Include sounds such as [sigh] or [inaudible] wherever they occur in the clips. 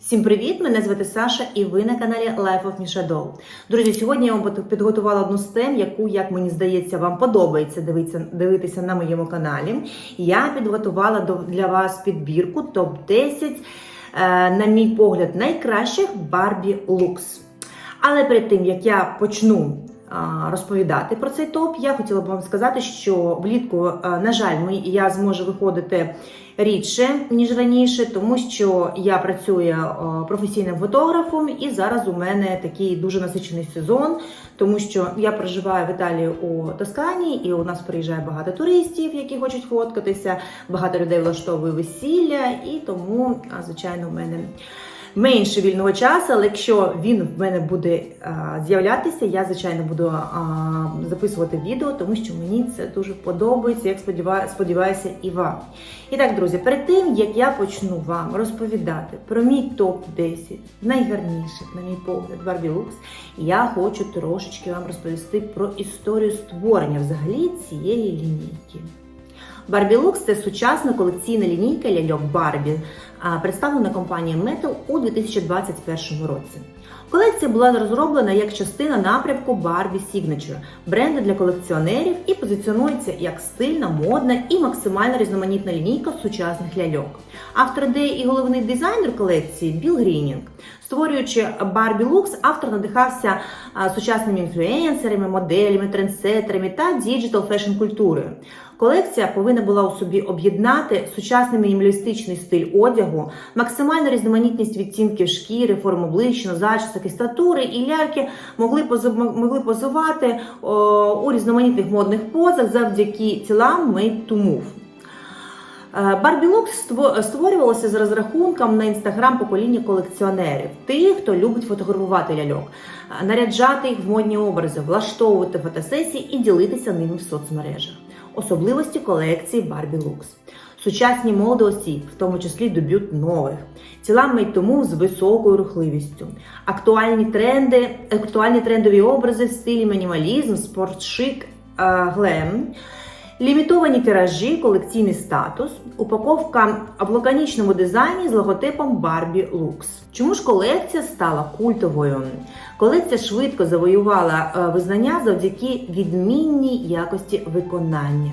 Всім привіт! Мене звати Саша, і ви на каналі Life of Mishadol. Друзі, сьогодні я вам підготувала одну з тем, яку, як мені здається, вам подобається дивитися, дивитися на моєму каналі. Я підготувала для вас підбірку топ-10, е, на мій погляд, найкращих Barbie Looks. Але перед тим як я почну розповідати про цей топ, я хотіла б вам сказати, що влітку, на жаль, ми, я зможу виходити рідше ніж раніше, тому що я працюю професійним фотографом, і зараз у мене такий дуже насичений сезон, тому що я проживаю в Італії у Тоскані, і у нас приїжджає багато туристів, які хочуть фоткатися. Багато людей влаштовує весілля, і тому, звичайно, в мене менше вільного часу, але якщо він в мене буде з'являтися, я звичайно буду записувати відео, тому що мені це дуже подобається, як сподіваю, сподіваюся, і вам. І так, друзі, перед тим як я почну вам розповідати про мій топ 10 найгарніших, на мій погляд, Looks, я хочу трошечки вам розповісти про історію створення взагалі цієї лінійки. Barbie Lux – це сучасна колекційна лінійка ляльок а, представлена компанією Metal у 2021 році. Колекція була розроблена як частина напрямку Barbie Signature, бренду для колекціонерів і позиціонується як стильна, модна і максимально різноманітна лінійка сучасних ляльок. Автор ідеї і головний дизайнер колекції Білл Грінінг. Створюючи Barbie Lux, автор надихався сучасними інфлюенсерами, моделями, трендсеттерами та діджитал фешн культурою. Колекція повинна була у собі об'єднати сучасний мінімалістичний стиль одягу, максимальну різноманітність відтінків шкіри, форм обличчя, зачісок і статури, і ляльки могли могли позувати о, у різноманітних модних позах завдяки тілам Made to Move. Барбі Лукс створювалося з розрахунком на інстаграм покоління колекціонерів, тих, хто любить фотографувати ляльок, е, наряджати їх в модні образи, влаштовувати фотосесії і ділитися ними в соцмережах. Особливості колекції Барбі Лукс. Сучасні осіб, в тому числі дебют нових, тіла мейтому з високою рухливістю, актуальні тренди, актуальні трендові образи в стилі мінімалізм, спортшик, е, глем. Лімітовані тиражі, колекційний статус, упаковка в лаконічному дизайні з логотипом Barbie Lux. Чому ж колекція стала культовою? Колекція швидко завоювала е, визнання завдяки відмінній якості виконання,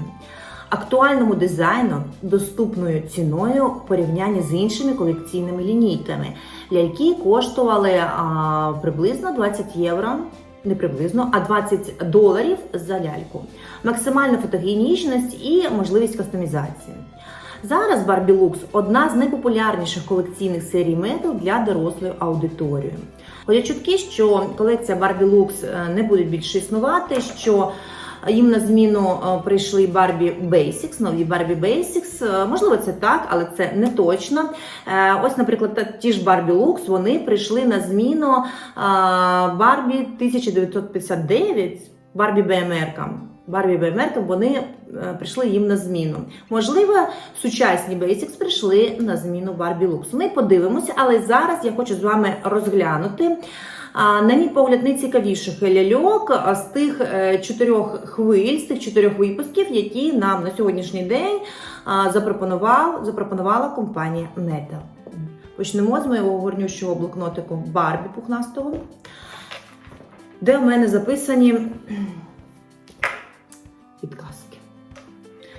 актуальному дизайну, доступною ціною в порівнянні з іншими колекційними лінійками. Ляльки коштували а, приблизно 20 євро. Не приблизно, а 20 доларів за ляльку. Максимальна фотогенічність і можливість кастомізації. Зараз Barbie Lux – одна з найпопулярніших колекційних серій метал для дорослої аудиторії. Ходять чутки, що колекція Barbie Lux е, не буде більше існувати, що їм на зміну е, прийшли Barbie Basics, нові Basics. Е, Можливо, це так, але це не точно. Е, Ось, наприклад, ті ж Barbie Lux, вони прийшли на зміну е, Barbie 1959, Barbie BMR. Барбі BMR, вони прийшли їм на зміну. Можливо, сучасні Basics прийшли на зміну Barbie Lux. Ми подивимося, але зараз я хочу з вами розглянути. На мій погляд, найцікавіших ляльок з тих е, чотирьох хвиль, з тих чотирьох випусків, які нам на сьогоднішній день запропонував, запропонувала компанія Metal. Почнемо з моєго горнющого блокнотику Барбі пухнастого, де в мене записані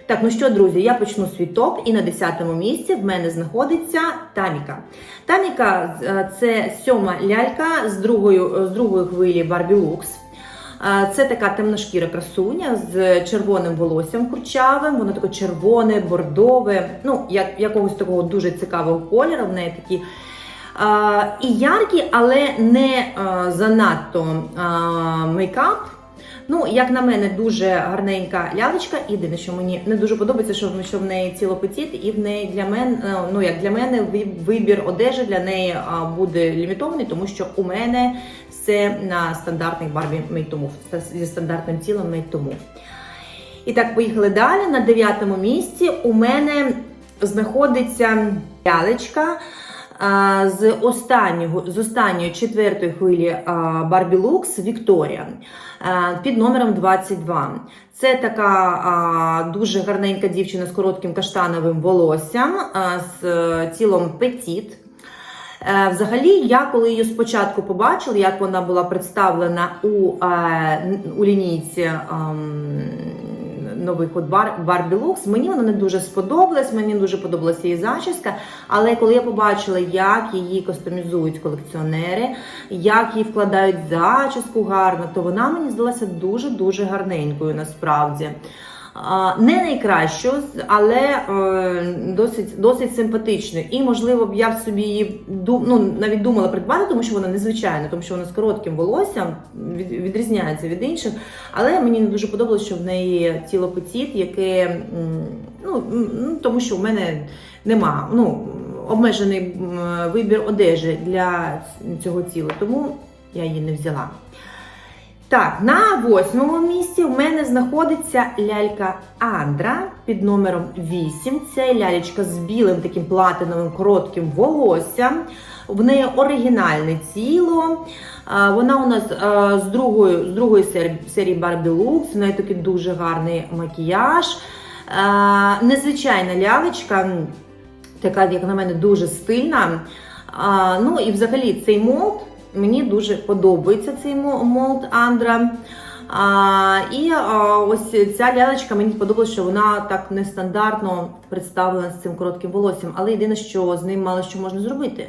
Так, ну що, друзі, я почну свій топ, і на 10-му місці в мене знаходиться Таміка. Таміка е, це сьома лялька з другою, з другої хвилі Barbie Lux. Е, Це така темношкіра красуня з червоним волоссям курчавим, воно таке червоне, бордове, ну, як, якогось такого дуже цікавого кольору. В неї такі і яркі, але не занадто мейкап. Ну, як на мене, дуже гарненька лялечка. Єдине, що мені не дуже подобається, що, що в неї цілопетіт, і в неї для мене, ну як для мене, вибір одежі для неї буде лімітований, тому що у мене все на стандартних барбі мейтому, зі стандартним тілом мейтому. І так, поїхали далі. На дев'ятому місці у мене знаходиться лялечка. З останнього з останньої четвертої хвилі Barbie Lux Вікторія під номером 22. Це така дуже гарненька дівчина з коротким каштановим волоссям, з е, тілом петіт. Е, Взагалі, я коли її спочатку побачила, як вона була представлена у, е, у лінійці ем, ход Барбі Lux, мені вона не дуже сподобалась, мені дуже подобалася її зачіска. Але коли я побачила, як її кастомізують колекціонери, як її вкладають зачіску гарно, то вона мені здалася дуже-дуже гарненькою насправді. Не найкращу, але е, досить досить симпатичною. І, можливо, б я б собі її ну, навіть думала придбати, тому що вона незвичайна, тому що вона з коротким волоссям відрізняється від інших. Але мені не дуже подобалося, що в неї тіло петіт, яке ну, ну тому що в мене нема ну, обмежений вибір одежі для цього тіла, тому я її не взяла. Так, на восьмому місці в мене знаходиться лялька Андра під номером 8. Це лялечка з білим таким платиновим коротким волоссям. В неї оригінальне тіло. Вона у нас з другої, з другої серії, Barbie Lux. В неї такий дуже гарний макіяж. Незвичайна лялечка, така, як на мене, дуже стильна. Ну і взагалі цей молд Мені дуже подобається цей молд Андра. А, і а, ось ця лялечка мені сподобалося, що вона так нестандартно представлена з цим коротким волоссям. Але єдине, що з ним мало що можна зробити.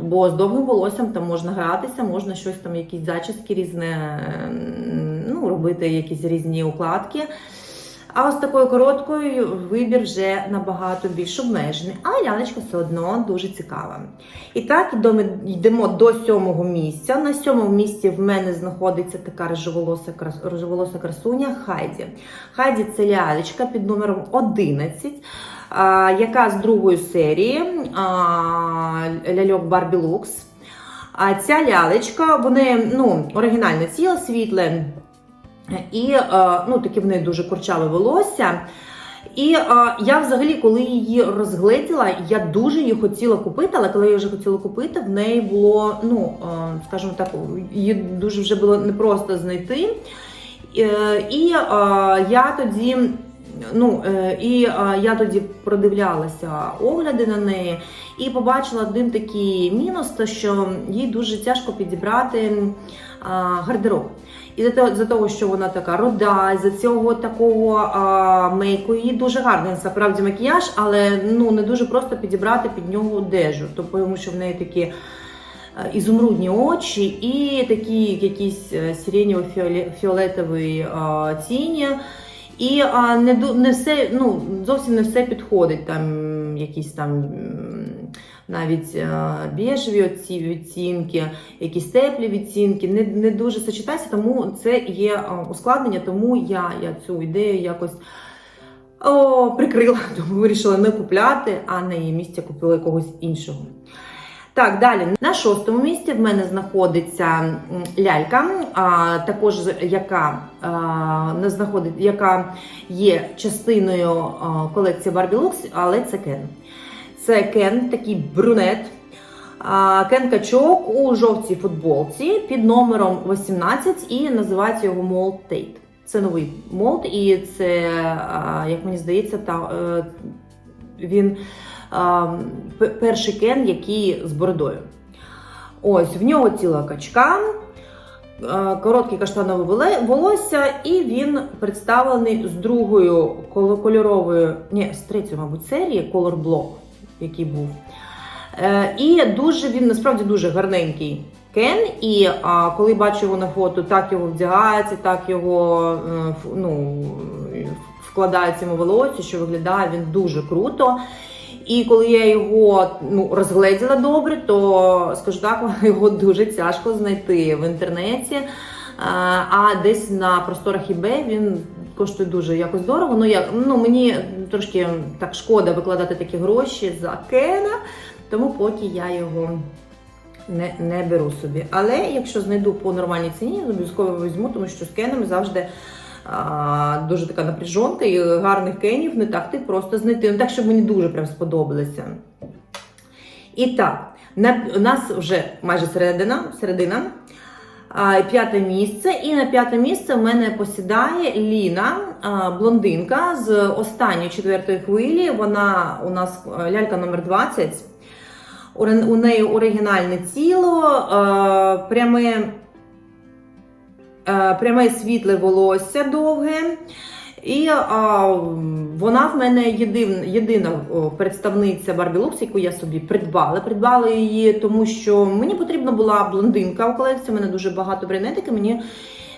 Бо з довгим волоссям там можна гратися, можна щось там, якісь зачіски різне, ну, робити якісь різні укладки. А ось такою короткою вибір вже набагато більш обмежений, але лялечка все одно дуже цікава. І так, йдемо, йдемо до сьомого місця. На сьомому місці в мене знаходиться така рижеволоса, крас- красуня Хайді. Хайді це лялечка під номером 11. Яка з другої серії ляльок Barbie Lux. А ця лялечка, вони ну, оригінальне тіло світле, і е, ну, таке в неї дуже курчаве волосся. І е, я взагалі, коли її розгледіла, я дуже її хотіла купити, але коли я вже хотіла купити, в неї було, ну, е, скажімо так, її дуже вже було непросто знайти. Е, і е, я тоді. Ну і я тоді продивлялася огляди на неї і побачила один такий мінус, то що їй дуже тяжко підібрати а, гардероб. І за за того, що вона така рода, за цього такого а, мейку, її дуже гарний насправді макіяж, але ну не дуже просто підібрати під нього одежу, тобто, тому що в неї такі е, ізумрудні очі і такі якісь е, сиренєво-фіолетові е, тіні. І а, не, не все, ну, зовсім не все підходить. Там якісь там навіть а, біжеві оці відцінки, якісь теплі відцінки, не, не дуже сочетаються, тому це є а, ускладнення, тому я, я цю ідею якось о, прикрила, [laughs] тому вирішила не купляти, а на її місці купила якогось іншого. Так, далі на шостому місці в мене знаходиться лялька, а, також яка, не знаходить, яка є частиною а, колекції Barbie Lux, але це Кен. Це Кен, такий брюнет. Кен качок у жовтій футболці під номером 18 і називається його Mold Tate. Це новий молд, і це, як мені здається, та, е, він перший кен, який з бородою. Ось в нього ціла качка, коротке каштанове волосся, і він представлений з другою кольоровою, ні, з третьої, мабуть, серії Color Block, який був. Е, І дуже він насправді дуже гарненький кен. І коли бачу його на фото, так його вдягається, так його е, ну, вкладається йому волосся, що виглядає він дуже круто. І коли я його ну, розгледіла добре, то скажу так, [laughs] його дуже тяжко знайти в інтернеті. А, А десь на просторах eBay він коштує дуже якось дорого. Ну як ну мені трошки так шкода викладати такі гроші за кена, тому поки я його не, не беру собі. Але якщо знайду по нормальній ціні, обов'язково візьму, тому що з кенами завжди а, дуже така напряжонка і гарних кенів не так ти просто знайти. Не так, щоб мені дуже прям сподобалося. І так, на, у нас вже майже середина, середина. П'яте місце. І на п'яте місце в мене посідає Ліна, блондинка з останньої четвертої хвилі. Вона у нас лялька номер 20. У неї оригінальне тіло, е, пряме, е, пряме світле волосся довге. І а, вона в мене єдин, єдина представниця Барбі Лукс, яку я собі придбала. Придбала її, тому що мені потрібна була блондинка у колекції. У мене дуже багато брюнетики. Мені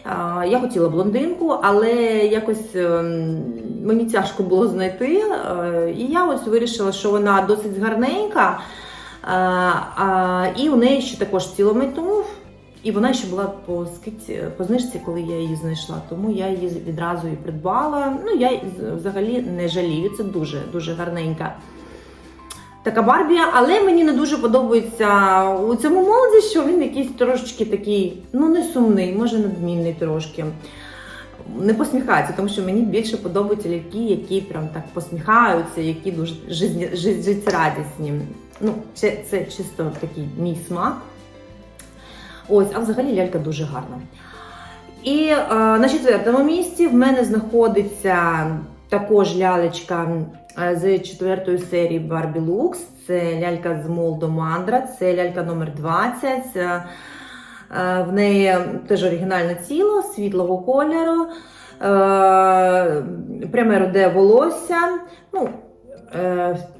а, я хотіла блондинку, але якось ем, мені тяжко було знайти. Е, і я ось вирішила, що вона досить гарненька. А, а, і у неї ще також цілометр, тому і вона ще була по скидці, по знижці, коли я її знайшла. Тому я її відразу і придбала. Ну я взагалі не жалію. Це дуже дуже гарненька. Така Барбі, але мені не дуже подобається у цьому молоді, що він якийсь трошечки такий, ну не сумний, може надмінний трошки. Не посміхається, тому що мені більше подобаються ляльки, які прям так посміхаються, які дуже життєрадісні. Ну, це, це чисто такий мій смак. Ось, а взагалі лялька дуже гарна. І е, на четвертому місці в мене знаходиться також лялечка е, з четвертої серії Barbie Lux. Це лялька з молду Мандра, це лялька номер 20. Е, е, В неї теж оригінальне тіло світлого кольору, пряме руде волосся. Ну,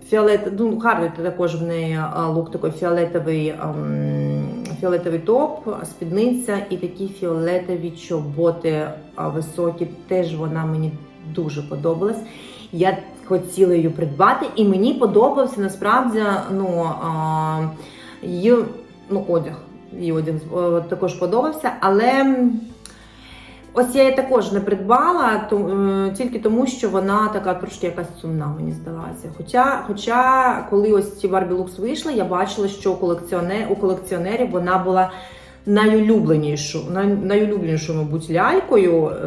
фіолет, ну, гарний також в неї лук такий фіолетовий, ем, фіолетовий топ, спідниця і такі фіолетові чоботи високі. Теж вона мені дуже подобалась. Я хотіла її придбати, і мені подобався насправді ну, її ну, одяг. Її одяг е, також подобався, але. Ось я її також не придбала, то, е, тільки тому, що вона така трошки якась сумна, мені здалася. Хоча, хоча коли ось ці Barbie Lux вийшли, я бачила, що у, колекціонер, у колекціонерів вона була найулюбленішою, най, найулюбленішою, мабуть, лялькою е,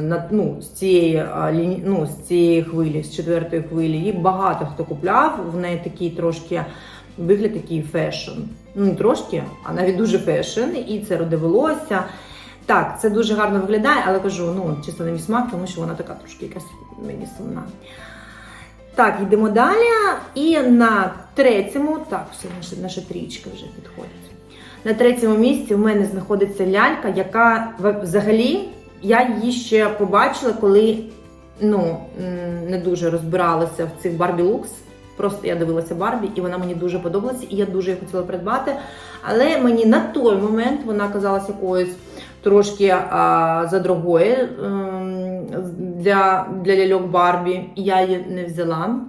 на, ну, з, цієї, ліні, ну, з цієї хвилі, з четвертої хвилі. Її багато хто купляв, в неї такий трошки вигляд такий фешн. Ну, трошки, а навіть дуже фешн, і це роде волосся. Так, це дуже гарно виглядає, але кажу, ну, чисто не мій смак, тому що вона така трошки якась мені сумна. Так, йдемо далі. І на третьому, так, все, наша, наша трічка вже підходить. На третьому місці в мене знаходиться лялька, яка взагалі я її ще побачила, коли ну, не дуже розбиралася в цих Барбі Лукс. Просто я дивилася Барбі, і вона мені дуже подобалася, і я дуже її хотіла придбати. Але мені на той момент вона казалася якоюсь трошки а, задорогою ем, для, для ляльок Барбі. і Я її не взяла.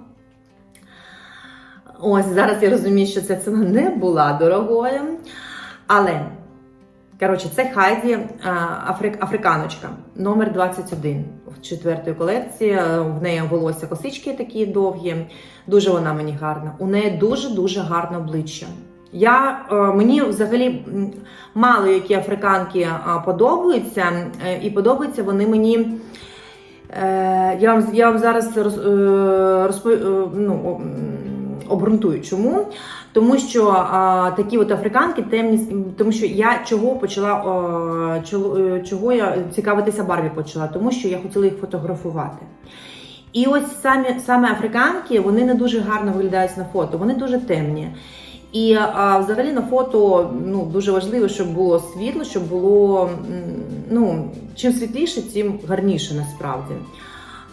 Ось зараз я розумію, що ця ціна не була дорогою. Але, коротше, це Хайді Африк, Африканочка, номер 21 в четвертої колекції. Е, В неї волосся косички такі довгі. Дуже вона мені гарна. У неї дуже-дуже гарне обличчя. Я, е, мені взагалі мало які африканки подобаються, е, і подобаються вони мені. Я, вам, я вам зараз роз, розпо, е, ну, обґрунтую, чому. Тому що а, такі от африканки темні, тому що я чого почала о, чого, е, чого я цікавитися Барбі почала, тому що я хотіла їх фотографувати. І ось самі саме африканки вони не дуже гарно виглядають на фото, вони дуже темні. І а, взагалі на фото ну, дуже важливо, щоб було світло, щоб було ну, чим світліше, тим гарніше насправді.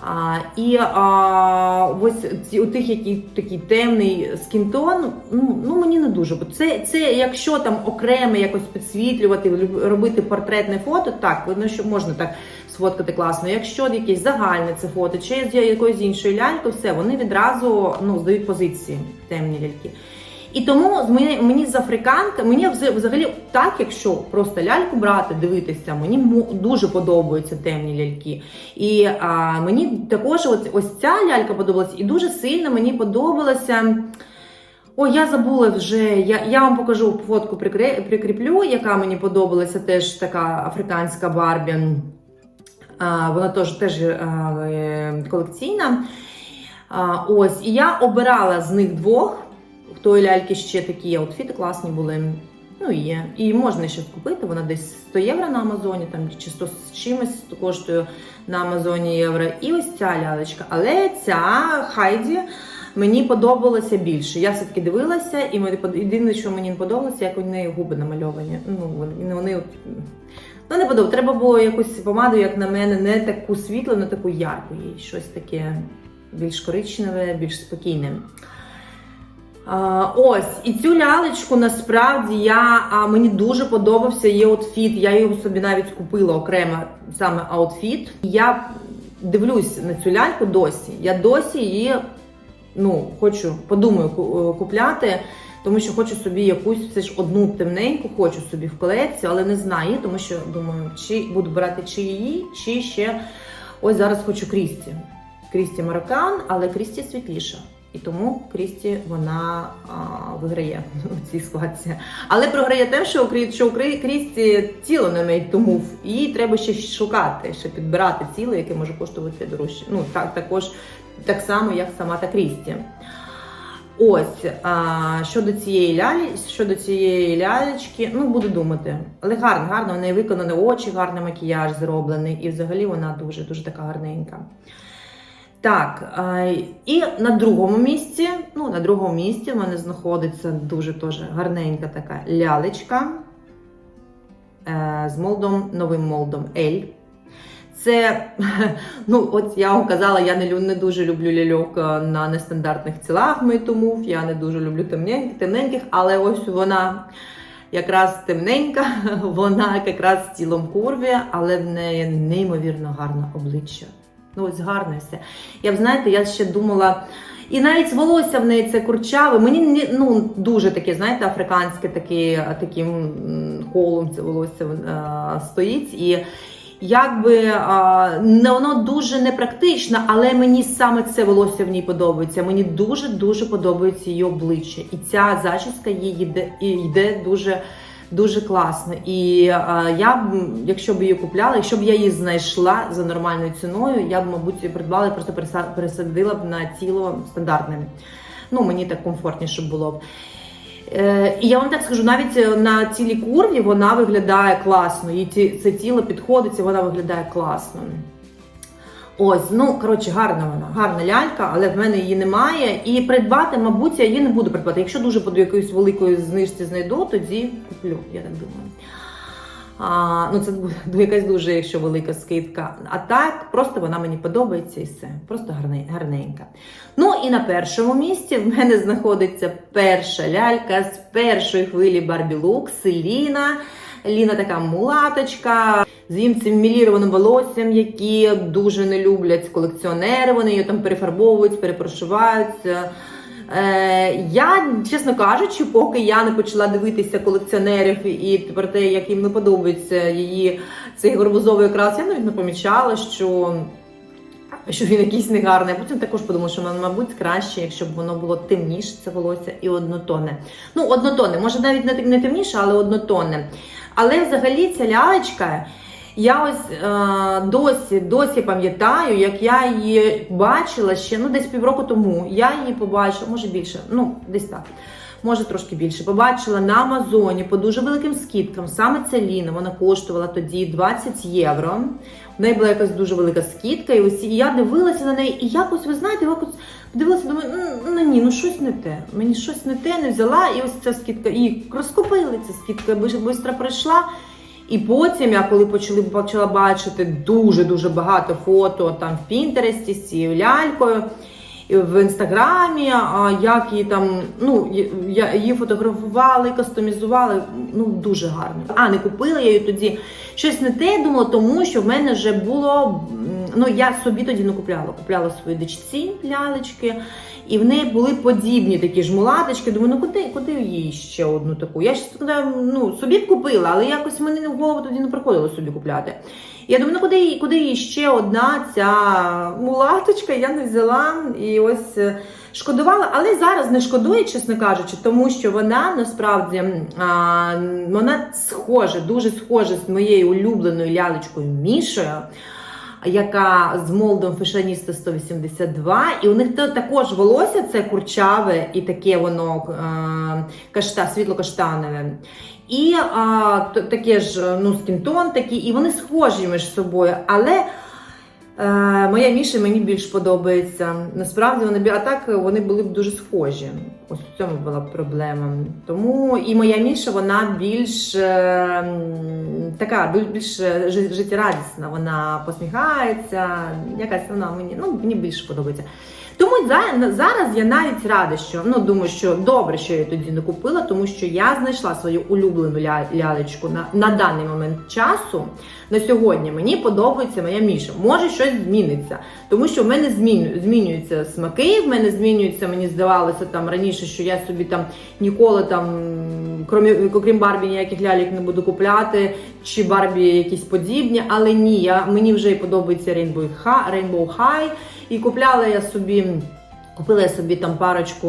А, і а, ось ці, у тих, які такий темний скінтон, ну, ну мені не дуже. Бо це, це якщо там окремо якось підсвітлювати, робити портретне фото, так, видно, що можна так сфоткати класно. Якщо якесь загальне це фото, чи з якоїсь іншої ляльки, все, вони відразу ну, здають позиції темні ляльки. І тому мені, мені з африканка, мені взагалі так, якщо просто ляльку брати, дивитися, мені дуже подобаються темні ляльки. І а, мені також ось, ось ця лялька подобалася, і дуже сильно мені подобалася. О, я забула вже. Я, я вам покажу фотку, прикріплю, яка мені подобалася, теж така африканська Барбі. А, вона теж, теж а, е, колекційна. А, ось, і я обирала з них двох. В тої ляльки ще такі аутфіти класні були. Ну, є. І можна ще купити, вона десь 100 євро на Амазоні, там чи 100 з чимось коштує на Амазоні євро. І ось ця лялечка. Але ця Хайді мені подобалося більше. Я все-таки дивилася, і єдине, що мені не подобалося, як у неї губи намальовані. Ну, вони, вони от, ну, не подобалося. Треба було якусь помаду, як на мене, не таку світлу, не таку ярку. Щось таке більш коричневе, більш спокійне. Ось, і цю лялечку насправді я, мені дуже подобався її аутфіт. Я його собі навіть купила окремо саме аутфіт. Я дивлюсь на цю ляльку досі. Я досі її ну, хочу, подумаю е, купляти, тому що хочу собі якусь все ж одну темненьку, хочу собі в колекцію, але не знаю, тому що думаю, чи буду брати чи її, чи ще ось зараз хочу Крісті. Крісті Мароккан, але Крісті світліша. І тому Крісті вона а, виграє у цій складці. Але програє те, що що Крісті тіло не to move. Її треба ще шукати, ще підбирати тіло, яке може коштувати дорожче. Ну так також так само, як сама та Крісті. Ось а, щодо цієї лялі, щодо цієї лялечки, ну буду думати. Але гарно, гарно, в неї виконані очі, гарний макіяж зроблений, і взагалі вона дуже дуже така гарненька. Так, і на другому місці, ну, на другому місці в мене знаходиться дуже теж гарненька така лялечка е, з молдом, новим молдом Ель. Це, [laughs] ну, от я вам казала, я не, не дуже люблю ляльок е, на нестандартних цілах тому я не дуже люблю темненьких, темненьких, але ось вона якраз темненька, [laughs] вона якраз з тілом курві, але в неї неймовірно гарне обличчя. Ну, ось гарне все. Я б знаєте, я ще думала. І навіть волосся в неї це курчаве. Мені ну, дуже таке, знаєте, африканське таке, таким колом це волосся е, стоїть. І якби а, не воно дуже непрактично, але мені саме це волосся в ній подобається. Мені дуже дуже подобається її обличчя. І ця зачіска їй йде, йде дуже. Дуже класно. І а, я б, якщо б її купляла, якщо б я її знайшла за нормальною ціною, я б, мабуть, її придбала і просто пересадила б на тіло стандартне. Ну, мені так комфортніше було б. Е, і я вам так скажу, навіть е, на тілі курві вона виглядає класно. Ті- це тіло підходить, і вона виглядає класно. Ось, ну коротше, гарна вона, гарна лялька, але в мене її немає. І придбати, мабуть, я її не буду придбати. Якщо дуже буду якоюсь великою знижці знайду, тоді куплю, я так думаю. А, ну, це буде якась дуже, якщо велика скидка. А так, просто вона мені подобається і все. Просто гарне, гарненька. Ну і на першому місці в мене знаходиться перша лялька з першої хвилі Барбі Лукс Ліна. Ліна така мулаточка з їм цим мілірованим волоссям, які дуже не люблять колекціонери. Вони її там перефарбовують, перепрошиваються. Е, я, чесно кажучи, поки я не почала дивитися колекціонерів і про те, як їм не подобається її цей гарбузовий окрас, я навіть не помічала, що, що він якийсь негарний. Потім також подумала, що мабуть краще, якщо б воно було темніше, це волосся і однотонне. Ну, однотонне, може навіть не темніше, але однотонне. Але взагалі ця лялечка. Я ось е, досі досі пам'ятаю, як я її бачила ще ну десь півроку тому. Я її побачила, може більше, ну десь так, може трошки більше. Побачила на Амазоні по дуже великим скидкам. Саме ця Ліна, вона коштувала тоді 20 євро. В неї була якась дуже велика скидка, і ось і я дивилася на неї, і якось, ви знаєте, якось подивилася, думаю, ну, ні, ну щось не те. Мені щось не те не взяла, і ось ця скидка, і розкупили ця скидка, швидко пройшла. І потім, я коли почали почала бачити дуже дуже багато фото там в Пінтересті з цією лялькою. В інстаграмі, а як її там, ну я її фотографували, кастомізували. Ну дуже гарно. А не купила я її тоді. Щось не те думала, тому що в мене вже було. Ну я собі тоді не купляла. Купляла своїй дочці лялечки, і в неї були подібні такі ж мулаточки. Думаю, ну куди, куди їй ще одну таку? Я ж ну собі б купила, але якось мені в голову тоді не приходило собі купляти. Я думаю, ну куди, куди їй ще одна ця мулаточка, я не взяла і ось е, шкодувала, але зараз не шкодую, чесно кажучи, тому що вона насправді а, вона схожа, дуже схожа з моєю улюбленою лялечкою Мішою. Яка з молдом фешаніста 182, і у них та- також волосся це курчаве і таке воно е, кашта, світло-каштанове. І а, таке ж ну, скінтон такий, і вони схожі між собою. Але моя Міша мені більш подобається. Насправді вони а так вони були б дуже схожі. Ось в цьому була проблема. Тому і моя Міша вона більш е, така, більш е, життєрадісна. Вона посміхається. Якась вона мені ну мені більше подобається. Тому за- зараз я навіть рада, що ну думаю, що добре, що я тоді не купила, тому що я знайшла свою улюблену ля- лялечку на, на даний момент часу. На сьогодні мені подобається моя міша. Може щось зміниться, тому що в мене зміню, змінюються смаки. В мене змінюється, мені здавалося там раніше, що я собі там ніколи там, крім, окрім Барбі, ніяких ляльок не буду купляти, чи Барбі якісь подібні. Але ні, я, мені вже і подобається Rainbow High, Rainbow High. І купляла я собі. Купила я собі там парочку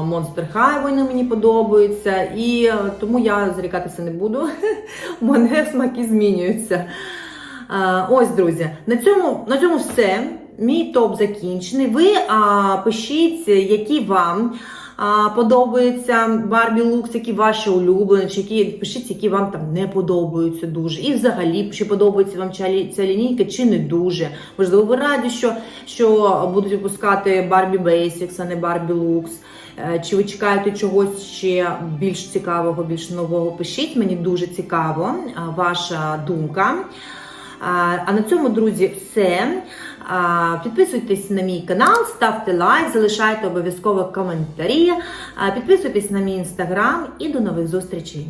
Monster High, вони мені подобаються, і е, тому я зрікатися не буду. [laughs] У мене смаки змінюються. Ось, друзі, на цьому, на цьому все. Мій топ закінчений. Ви а, пишіть, які вам а, подобаються Барбі Лукс, які ваші улюблені, чи які пишіть, які вам там не подобаються дуже. І взагалі, чи подобається вам ця, лінійка, чи не дуже. Можливо, ви раді, що, що будуть випускати Барбі Basics, а не Барбі Лукс. Е, Чи ви чекаєте чогось ще більш цікавого, більш нового? Пишіть, мені дуже цікаво ваша думка. А на цьому, друзі, все. Підписуйтесь на мій канал, ставте лайк, залишайте обов'язково коментарі, підписуйтесь на мій інстаграм і до нових зустрічей.